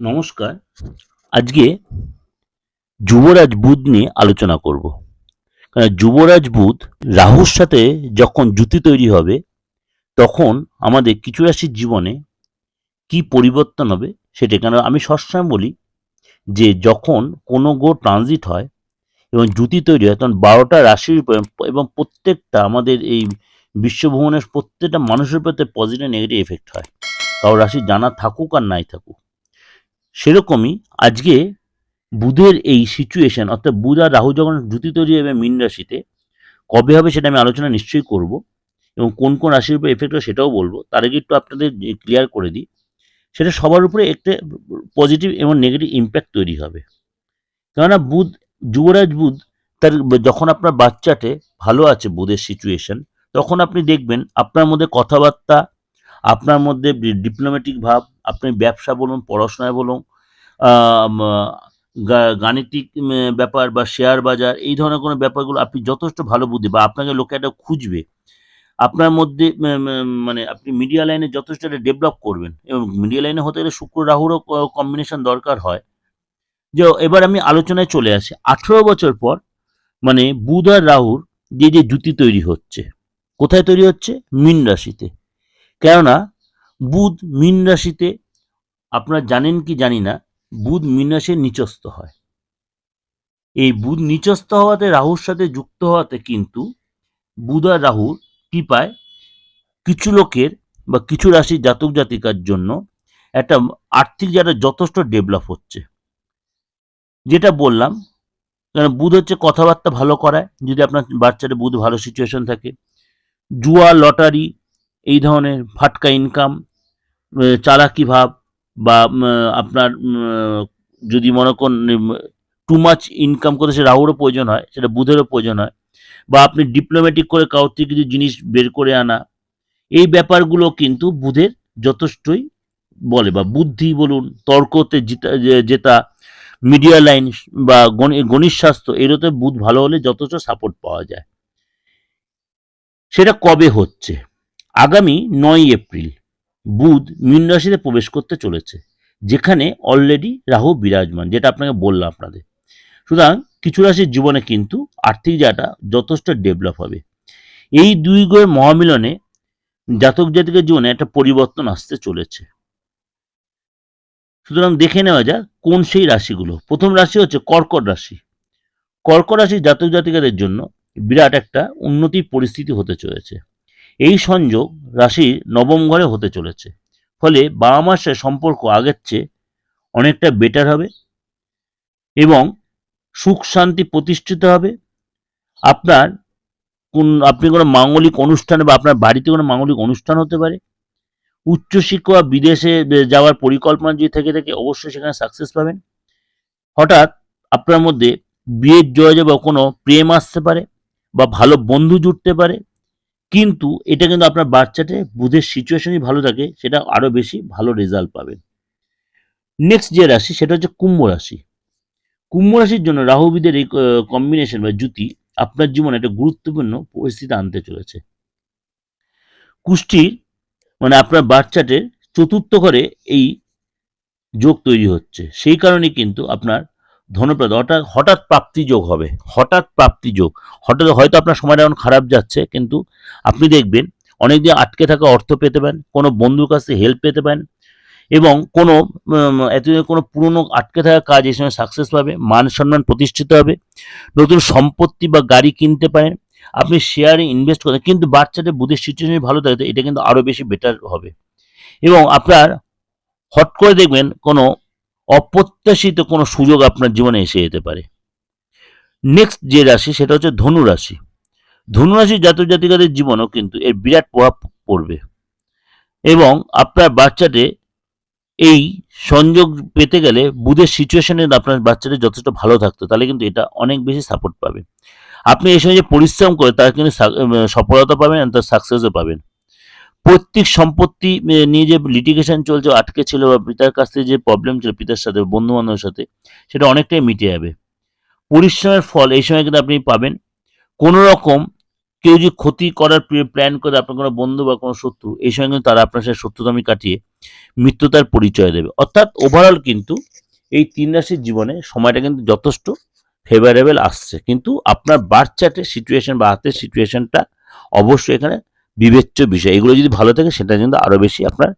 নমস্কার। আজকে যুবরাজ বুধ নিয়ে আলোচনা করব। কারণ যুবরাজ বুধ রাহুর সাথে যখন জুতি তৈরি হবে, তখন আমাদের কিছু রাশির জীবনে কি পরিবর্তন হবে সেটা কারণ আমি সবসময় বলি যে যখন কোনো গো ট্রানজিট হয় এবং জুতি তৈরি হয়, তখন বারোটা রাশির উপর এবং প্রত্যেকটা আমাদের এই বিশ্বভ্রমণের প্রত্যেকটা মানুষের প্রতি পজিটিভ নেগেটিভ এফেক্ট হয়। কারও রাশি জানা থাকুক আর নাই থাকুক। সেরকমই আজকে বুধের এই সিচুয়েশন অর্থাৎ বুধ আর রাহু যখন জুতি তৈরি হবে মীন রাশিতে, কবে হবে সেটা আমি আলোচনা নিশ্চয়ই করব এবং কোন কোন রাশির উপর এফেক্ট হয় সেটাও বলব। তার আগে একটু আপনাদের ক্লিয়ার করে দিই। সেটা সবার উপরে একটা পজিটিভ এবং নেগেটিভ ইম্প্যাক্ট তৈরি হবে। কেননা বুধ, যুবরাজ বুধ তার যখন আপনার বাচ্চাতে ভালো আছে বুধের সিচুয়েশন তখন আপনি দেখবেন আপনার মধ্যে কথাবার্তা আপনার মধ্যে ডিপ্লোম্যাটিক ভাব, আপনি ব্যবসা বলুন, পড়াশোনায় বলুন গাণিতিক ব্যাপার বা শেয়ার বাজার, এই ধরনের কোনো ব্যাপারগুলো আপনি যথেষ্ট ভালো বুদ্ধি বা আপনাকে লোকে একটা খুঁজবে। আপনার মধ্যে মানে আপনি মিডিয়া লাইনে যথেষ্ট একটা ডেভেলপ করবেন এবং মিডিয়া লাইনে হতে গেলে শুক্র রাহুরও কম্বিনেশন দরকার হয়। যে, এবার আমি আলোচনায় চলে আসি। আঠেরো বছর পর মানে বুধ আর রাহুর যে যে, জুতি তৈরি হচ্ছে, কোথায় তৈরি হচ্ছে? মীন রাশিতে। কেননা, বুধ মীন রাশিতে, আপনারা জানেন কি জানি না, বুধ মীন রাশির নিচস্থ হয়। এই বুধ নিচস্থ হওয়াতে, রাহুর সাথে যুক্ত হওয়াতে কিন্তু বুধ আর রাহুর কৃপায় কিছু লোকের বা কিছু রাশির জাতক জাতিকার জন্য একটা আর্থিক যারা যথেষ্ট ডেভেলপ হচ্ছে। যেটা বললাম কারণ বুধ হচ্ছে কথাবার্তা ভালো করায়। যদি আপনার বাচ্চাদের বুধ ভালো সিচুয়েশন থাকে, জুয়া, লটারি এই ধরনের ফাটকা ইনকাম চালাকি ভাব বা আপনার যদি মনে করেন টু মাচ ইনকাম করতে সে রাহুরও প্রয়োজন হয়, সেটা বুধেরও প্রয়োজন হয়, বা আপনি ডিপ্লোম্যাটিক করে কারোর থেকে কিছু জিনিস বের করে আনা, এই ব্যাপারগুলো কিন্তু বুধের যথেষ্টই বলে, বা বুদ্ধি বলুন, তর্কতে জিতা জেতা মিডিয়া লাইন বা গণি- গণিত স্বাস্থ্য এগুলোতে বুধ ভালো হলে যথেষ্ট সাপোর্ট পাওয়া যায়। সেটা কবে হচ্ছে? আগামী নয় এপ্রিল বুধ মীন রাশিতে প্রবেশ করতে চলেছে, যেখানে অলরেডি রাহু বিরাজমান, যেটা আপনাকে বললাম আপনাদের। সুতরাং কিছু রাশির জীবনে কিন্তু আর্থিক জায়গাটা যথেষ্ট ডেভেলপ হবে। এই দুই গ্রহের মহামিলনে জাতক জাতিকের জীবনে একটা পরিবর্তন আসতে চলেছে। সুতরাং দেখে নেওয়া যাক কোন সেই রাশিগুলো। প্রথম রাশি হচ্ছে কর্কট রাশি। কর্কট রাশির জাতক জাতিকাদের জন্য বিরাট একটা উন্নতির পরিস্থিতি হতে চলেছে। এই সংযোগ রাশির নবম ঘরে হতে চলেছে। ফলে বাবা মার সাথে সম্পর্ক আগের চেয়ে অনেকটা বেটার হবে এবং সুখ শান্তি প্রতিষ্ঠিত হবে। আপনার কোন, আপনি কোনো মাঙ্গলিক অনুষ্ঠানে বা আপনার বাড়িতে কোনো মাঙ্গলিক অনুষ্ঠান হতে পারে। উচ্চশিক্ষা বিদেশে যাওয়ার পরিকল্পনা যদি থেকে থাকে, অবশ্যই সেখানে সাকসেস পাবেন। হঠাৎ আপনার মধ্যে বিয়ের জয় বা কোনো প্রেম আসতে পারে বা ভালো বন্ধু জুটতে পারে। কিন্তু এটা কিন্তু আপনার বাচ্চাতে বুধের সিচুয়েশনই ভালো থাকে, সেটা আরও বেশি ভালো রেজাল্ট পাবেন। নেক্সট যে রাশি, সেটা হচ্ছে কুম্ভ রাশি। কুম্ভ রাশির জন্য রাহুবিদের এই কম্বিনেশন বা জুতি আপনার জীবনে একটা গুরুত্বপূর্ণ পরিস্থিতি আনতে চলেছে। কুষ্টির মানে আপনার বাচ্চাটের চতুর্থ ঘরে এই যোগ তৈরি হচ্ছে। সেই কারণে কিন্তু আপনার ধনপ্রদ হঠাৎ হঠাৎ প্রাপ্তি যোগ হবে, হঠাৎ প্রাপ্তি যোগ। হঠাৎ হয়তো আপনার সময়টা এখন খারাপ যাচ্ছে, কিন্তু আপনি দেখবেন অনেক দিন আটকে থাকা অর্থ পেতে পারেন, কোনো বন্ধুর কাছ থেকে হেল্প পেতে পারেন, এবং কোনো এতদিন কোনো পুরনো আটকে থাকা কাজ এই সময় সাকসেস পাবে, মান সম্মান প্রতিষ্ঠিত হবে, নতুন সম্পত্তি বা গাড়ি কিনতে পারেন, আপনি শেয়ারে ইনভেস্ট করেন কিন্তু বাচ্চাদের বুধের সিচুয়েশন ভালো থাকে এটা কিন্তু আরও বেশি বেটার হবে। এবং আপনার হট করে দেখবেন কোনো অপ্রত্যাশিত কোনো সুযোগ আপনার জীবনে এসে যেতে পারে। নেক্সট যে রাশি, সেটা হচ্ছে ধনু রাশি। ধনু জাতক জাতিকাদের জীবনেও কিন্তু এর বিরাট প্রভাব পড়বে এবং আপনার বাচ্চাতে এই সংযোগ পেতে গেলে বুধের সিচুয়েশনে আপনার বাচ্চাদের যথেষ্ট ভালো থাকতো, তাহলে কিন্তু এটা অনেক বেশি সাপোর্ট পাবে। আপনি এই সময় যে পরিশ্রম করে তার কিন্তু সফলতা পাবেন তার সাকসেসও পাবেন। পৈতৃক সম্পত্তি নিয়ে যে লিটিগেশন চলছে, আটকে ছিল বা পিতার কাছ থেকে যে প্রবলেম ছিল, পিতার সাথে বন্ধু বান্ধবের সাথে, সেটা অনেকটাই মিটে যাবে। পরিশ্রমের ফল, এই সময় কিন্তু আপনি পাবেন। কোনো রকম কেউ যদি ক্ষতি করার প্ল্যান করে আপনার কোনো বন্ধু বা কোনো শত্রু, এই সময় কিন্তু তারা আপনার সাথে শত্রুতামি কাটিয়ে মিত্রতার পরিচয় দেবে। অর্থাৎ ওভারঅল কিন্তু এই তিন রাশির জীবনে সময়টা কিন্তু যথেষ্ট ফেভারেবল আসছে। কিন্তু আপনার বার্থ চার্টের সিচুয়েশন বা হাতের সিচুয়েশনটা অবশ্যই এখানে বিবেচ্য বিষয়। এগুলো যদি ভালো থাকে, সেটা কিন্তু আরও বেশি আপনার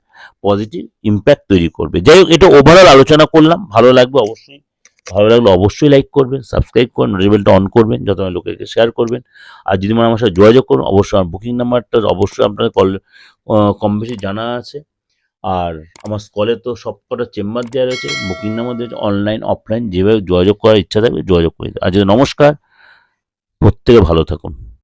পজিটিভ ইম্প্যাক্ট তৈরি করবে। যাই হোক, এটা ওভারঅল আলোচনা করলাম। ভালো লাগবে অবশ্যই। ভালো লাগলে অবশ্যই লাইক করবেন সাবস্ক্রাইব করবেন নোটিফিকেশনটা অন করবেন, যত লোকেকে শেয়ার করবেন। আর যদি মনে আমার সাথে যোগাযোগ করুন, অবশ্যই আমার বুকিং নাম্বারটা অবশ্যই আপনাদের কল কম বেশি জানা আছে। আর আমার স্কলে তো সব কটা চেম্বার দেওয়া রয়েছে বুকিং নাম্বার দেওয়া অনলাইন অফলাইন যেভাবে যোগাযোগ করার ইচ্ছা থাকবে, যোগাযোগ করে দিন। আজকে নমস্কার, প্রত্যেকে ভালো থাকুন।